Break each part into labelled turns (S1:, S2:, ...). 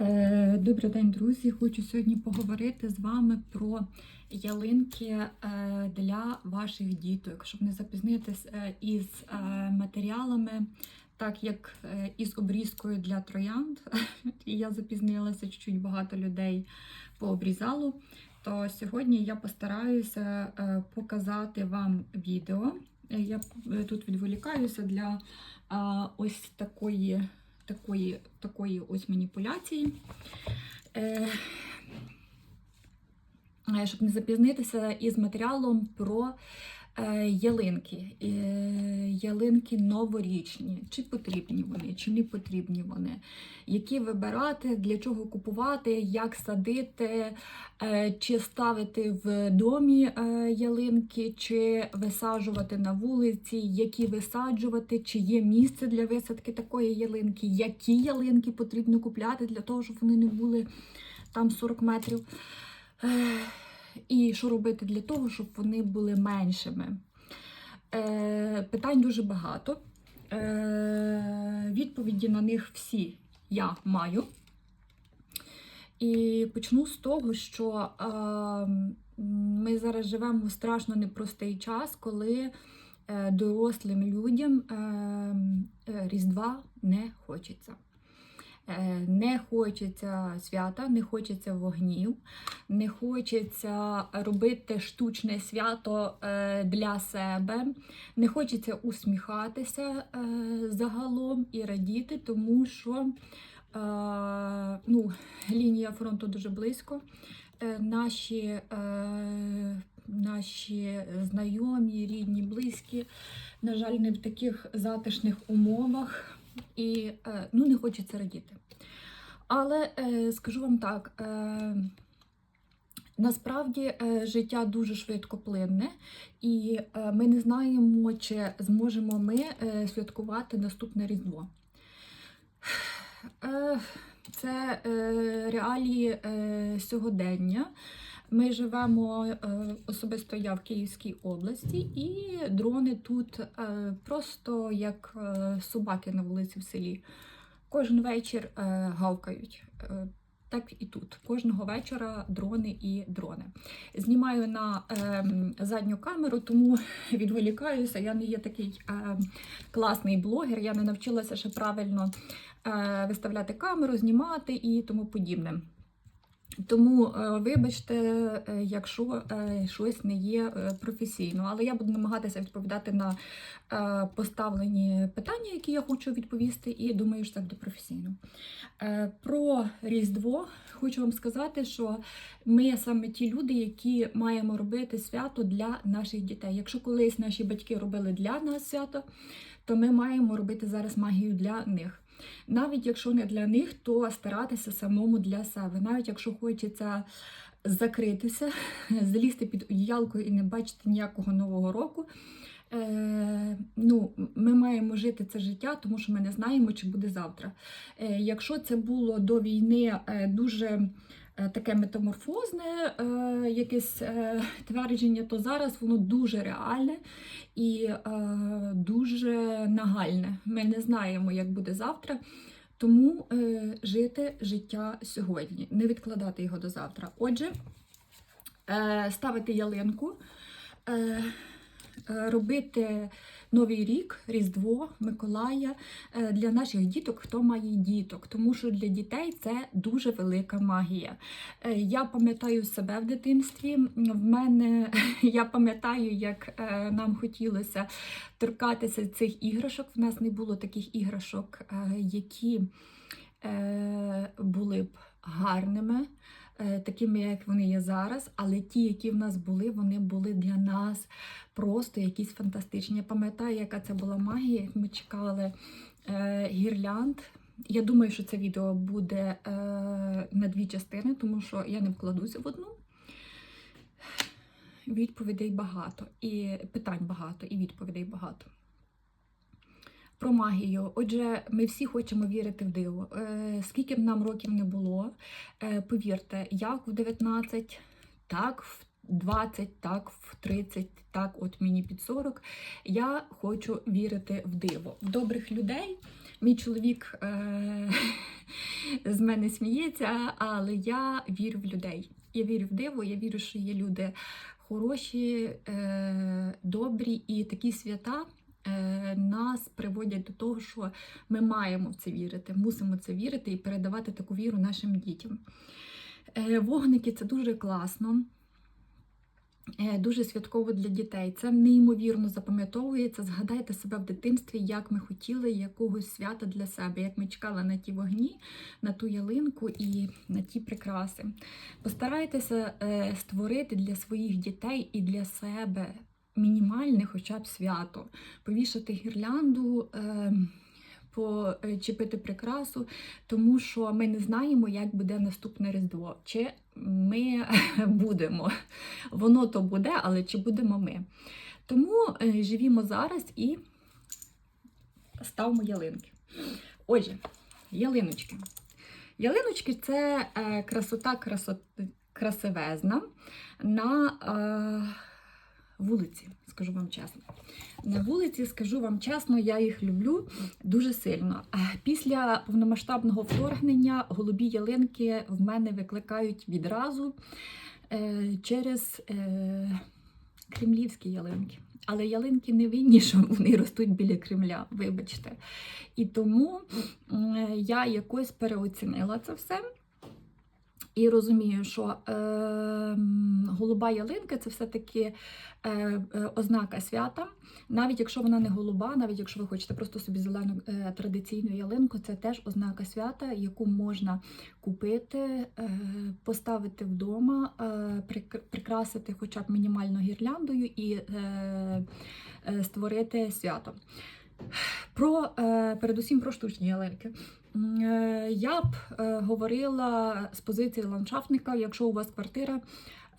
S1: Е, Добрий день, друзі! Хочу сьогодні поговорити з вами про ялинки е, для ваших діток, щоб не запізнитись е, із матеріалами, так як із обрізкою для троянд. Я запізнилася чуть-чуть багато людей пообрізало. То сьогодні я постараюся показати вам відео. Я тут відволікаюся для ось такої такої, такої ось маніпуляції. Е, е, щоб не запізнитися із матеріалом про ялинки. Е, ялинки новорічні. Чи потрібні вони, чи не потрібні вони, які вибирати, для чого купувати, як садити, е, чи ставити в домі е, ялинки, чи висаджувати на вулиці, які висаджувати, чи є місце для висадки такої ялинки, які ялинки потрібно купляти для того, щоб вони не були там 40 метрів. І що робити для того, щоб вони були меншими. Е, Питань дуже багато. Е, Відповіді на них всі я маю. І почну з того, що е, ми зараз живемо в страшно непростий час, коли е, дорослим людям е, е, Різдва не хочеться. Е, Не хочеться свята, не хочеться вогнів, не хочеться робити штучне свято е, для себе, не хочеться усміхатися е, загалом і радіти, тому що ну, лінія фронту дуже близько. Наші, наші знайомі, рідні, близькі, на жаль, не в таких затишних умовах і е, ну, не хочеться радіти. Але е, скажу вам так. Е, Насправді життя дуже швидко плинне, і ми не знаємо, чи зможемо ми святкувати наступне Різдво. Це реалії сьогодення. Ми живемо е, особисто я в Київській області, і дрони тут е, просто як е, собаки на вулиці в селі. Кожен вечір гавкають. Так і тут. Кожного вечора дрони і дрони. Знімаю на задню камеру, тому відволікаюся. Я не є такий класний блогер, я не навчилася ще правильно виставляти камеру, знімати і тому подібне. Тому, е, вибачте, е, якщо е, щось не є професійно, але я буду намагатися відповідати на поставлені питання, які я хочу відповісти, і думаю, що це буде професійно. Про Різдво хочу вам сказати, що ми саме ті люди, які маємо робити свято для наших дітей. Якщо колись наші батьки робили для нас свято, то ми маємо робити зараз магію для них. Навіть якщо не для них, то старатися самому для себе. Навіть якщо хочеться закритися, залізти під одіялко і не бачити ніякого нового року. Е, ну, ми маємо жити це життя, тому що ми не знаємо, чи буде завтра. Е, якщо це було до війни е, дуже таке метаморфозне, е, якесь е, твердження, то зараз воно дуже реальне і е, дуже нагальне. Ми не знаємо, як буде завтра. Тому е, жити життя сьогодні, не відкладати його до завтра. Отже, е, ставити ялинку, е, е, робити Новий рік, Різдво, Миколая е, для наших діток, хто має діток, тому що для дітей це дуже велика магія. Е, Я пам'ятаю себе в дитинстві. В мене я пам'ятаю, як е, нам хотілося торкатися цих іграшок. В нас не було таких іграшок, е, які е, були б гарними. Е, Такими, як вони є зараз, але ті, які в нас були, вони були для нас просто якісь фантастичні. Я пам'ятаю, яка це була магія, як ми чекали е, гірлянд. Я думаю, що це відео буде е, на дві частини, тому що я не вкладуся в одну. Відповідей багато, і питань багато, і відповідей багато. Про магію. Отже, ми всі хочемо вірити в диво. Е, скільки б нам років не було, е, повірте, як в 19, так в 20, так в 30, так от мені під 40. Я хочу вірити в диво, в добрих людей, Мій чоловік е- з мене сміється, але я вірю в людей. Я вірю в диво, я вірю, що є люди хороші, е- добрі і такі свята. Е, Нас приводять до того, що ми маємо в це вірити, мусимо це вірити і передавати таку віру нашим дітям. Е, Вогники це дуже класно. Е, Дуже святково для дітей. Це неймовірно запам'ятовується. Згадайте себе в дитинстві, як ми хотіли якогось свята для себе, як ми чекали на ті вогні, на ту ялинку і на ті прикраси. Постарайтеся створити для своїх дітей і для себе мінімальне хоча б свято, повішати гірлянду. Е, Почепити прикрасу, тому що ми не знаємо, як буде наступне Різдво. Чи ми будемо. Воно то буде, але чи будемо ми. Тому е, живімо зараз і ставимо ялинки. Отже, ялиночки. Ялиночки це е, красота красот... красивезна на е, вулиці, скажу вам чесно. На вулиці, скажу вам чесно, я їх люблю дуже сильно. Після повномасштабного вторгнення голубі ялинки в мене викликають відразу е, через е, кремлівські ялинки. Але ялинки не винні, що вони ростуть біля Кремля, вибачте. І тому я якось переоцінила це все. І розумію, що е, голуба ялинка це все-таки е, е, ознака свята. Навіть якщо вона не голуба, навіть якщо ви хочете просто собі зелену е, традиційну ялинку, це теж ознака свята, яку можна купити, е, поставити вдома, е, прик- прикрасити хоча б мінімально гірляндою і е, е, створити свято. Про е, передусім про штучні ялинки. Е, Я б е, говорила з позиції ландшафтника, якщо у вас квартира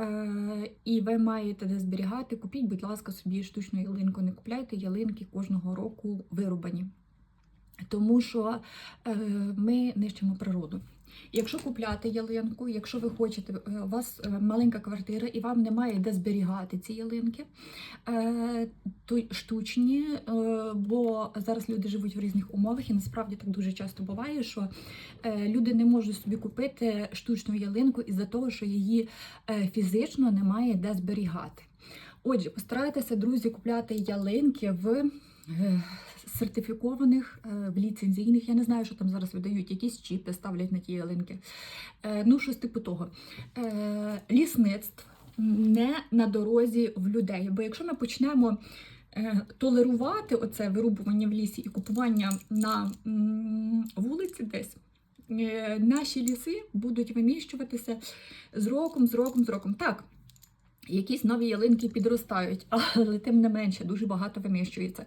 S1: е, і ви маєте де зберігати, купіть, будь ласка, собі штучну ялинку. Не купляйте ялинки кожного року вирубані. Тому що ми нищимо природу. Якщо купляти ялинку, якщо ви хочете, е, у вас е, маленька квартира і вам немає де зберігати ці ялинки, е, то штучні, бо зараз люди живуть в різних умовах, і насправді так дуже часто буває, що люди не можуть собі купити штучну ялинку із-за того, що її фізично немає де зберігати. Отже, постарайтеся, друзі, купляти ялинки в сертифікованих, е, в ліцензійних. Я не знаю, що там зараз видають, якісь чіпи ставлять на ті ялинки. Е, Ну, щось типу того. Е, Лісництв не на дорозі в людей. Бо якщо ми почнемо е, толерувати оце вирубування в лісі і купування на вулиці десь. е, Наші ліси будуть винищуватися з роком, з роком, з роком. Так, якісь нові ялинки підростають, але тим не менше дуже багато винищується.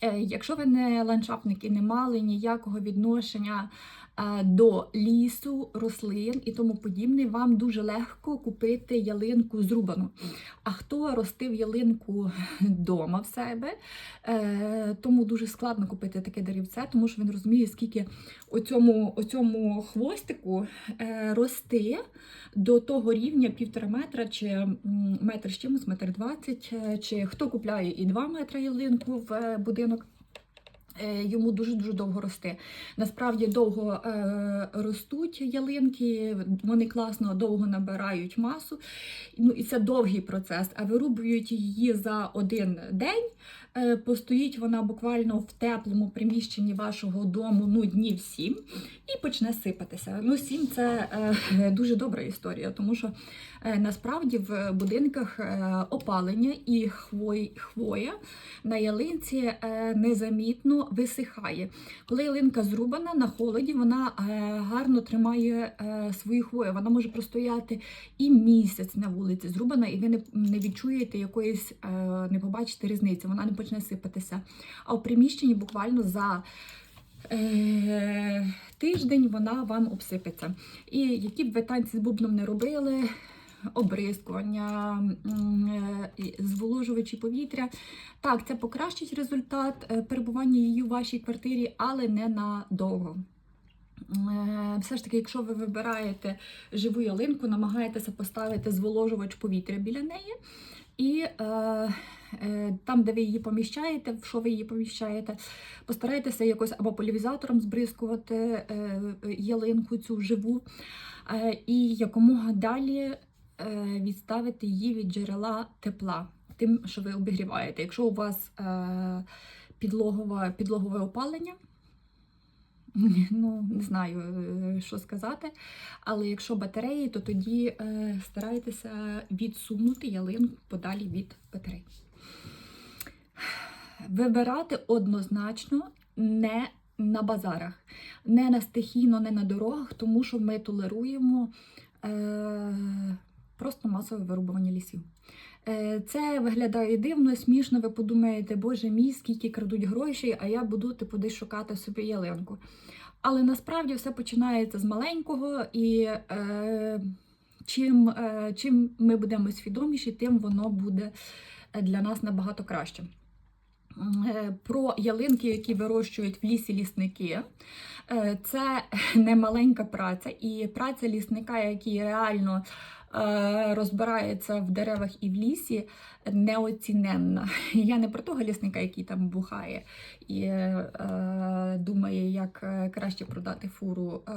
S1: Е, Якщо ви не ландшафтник і не мали ніякого відношення до лісу, рослин і тому подібне, вам дуже легко купити ялинку зрубану. А хто ростив ялинку вдома в себе, е, тому дуже складно купити таке деревце, тому що він розуміє, скільки оцьому, оцьому хвостику е, рости до того рівня півтора метра чи метр з чимось, метр двадцять, е, чи хто купляє і два метри ялинку в е, будинок. Е, Йому дуже дуже довго рости. Насправді довго е, ростуть ялинки, вони класно довго набирають масу. Ну і це довгий процес. А вирубують її за один день. Е, постоїть вона буквально в теплому приміщенні вашого дому ну днів сім і почне сипатися. Ну, сім це е, дуже добра історія, тому що е, насправді в будинках опалення і хвой, хвоя на ялинці незамітно висихає. Коли ялинка зрубана на холоді, вона гарно тримає свою хвою. Вона може простояти і місяць на вулиці зрубана, і ви не, відчуєте якоїсь, не побачите різниці, вона не почне сипатися. А в приміщенні буквально за е, тиждень вона вам обсипеться. І які б ви танці з бубном не робили, обрискування, е, зволожувачі повітря. Так, це покращить результат е, перебування її у вашій квартирі, але не надовго. Е, Все ж таки, якщо ви вибираєте живу ялинку, намагаєтеся поставити зволожувач повітря біля неї і е, там, де ви її поміщаєте, в що ви її поміщаєте, постарайтеся якось або полівізатором збризкувати е, ялинку цю живу, е, і якомога далі е, відставити її від джерела тепла, тим, що ви обігріваєте. Якщо у вас е, підлогове, підлогове опалення, ну не знаю, е, що сказати. Але якщо батареї, то тоді е, старайтеся відсунути ялинку подалі від батарей. Вибирати однозначно не на базарах, не на стихійно, не на дорогах, тому що ми толеруємо е, просто масове вирубування лісів. Е, Це виглядає дивно, смішно. Ви подумаєте, боже мій, скільки крадуть грошей, а я буду типу десь шукати собі ялинку. Але насправді все починається з маленького, і е, чим, е, чим ми будемо свідоміші, тим воно буде для нас набагато краще. Е, Про ялинки, які вирощують в лісі лісники. Е, Це не маленька праця, і праця лісника, який реально розбирається в деревах і в лісі, неоціненна. Я не про того лісника, який там бухає і е, думає, як е, краще продати фуру е,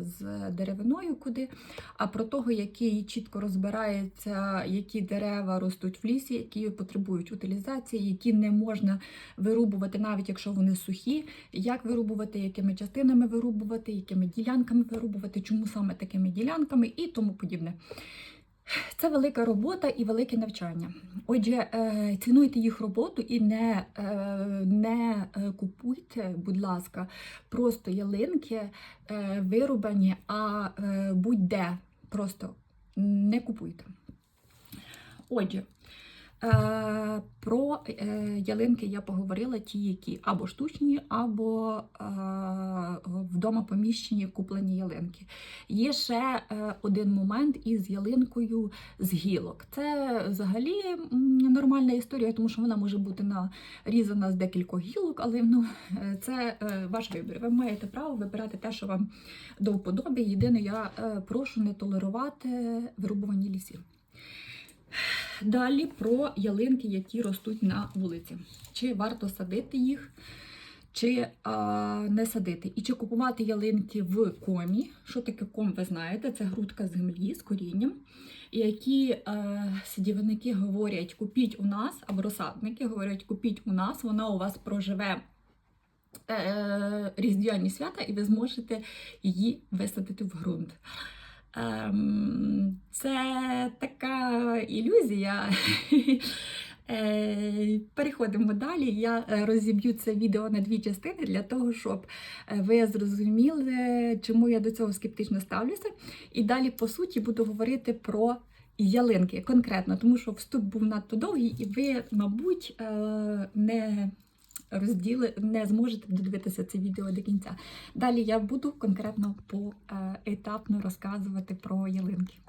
S1: з деревиною куди, а про того, який чітко розбирається, які дерева ростуть в лісі, які потребують утилізації, які не можна вирубувати, навіть якщо вони сухі, як вирубувати, якими частинами вирубувати, якими ділянками вирубувати, чому саме такими ділянками і тому подібне. Це велика робота і велике навчання. Отже, е, цінуйте їх роботу і не, е, не е, купуйте, будь ласка, просто ялинки вирубані, а будь-де. Просто не купуйте. Отже, про е, ялинки я поговорила, ті, які або штучні, або е, вдома поміщені куплені ялинки. Є ще е, один момент із ялинкою з гілок. Це взагалі нормальна історія, тому що вона може бути нарізана з декількох гілок, але ну, е, це е, ваш вибір. Ви маєте право вибирати те, що вам до вподоби. Єдине, я е, прошу не толерувати вирубування лісів. Далі про ялинки, які ростуть на вулиці. Чи варто садити їх, чи а, не садити. І чи купувати ялинки в комі. Що таке ком, ви знаєте? Це грудка з землі з корінням. Які е, садівники говорять, купіть у нас, або розсадники говорять, купіть у нас, вона у вас проживе е, різдвяні свята, і ви зможете її висадити в ґрунт. Ем, Це така ілюзія. Е, Переходимо далі. Я е, розіб'ю це відео на дві частини для того, щоб е, ви зрозуміли, чому я до цього скептично ставлюся. І далі, по суті, буду говорити про ялинки конкретно, тому що вступ був надто довгий, і ви, мабуть, не розділи, не зможете додивитися це відео до кінця. Далі я буду конкретно поетапно розказувати про ялинки.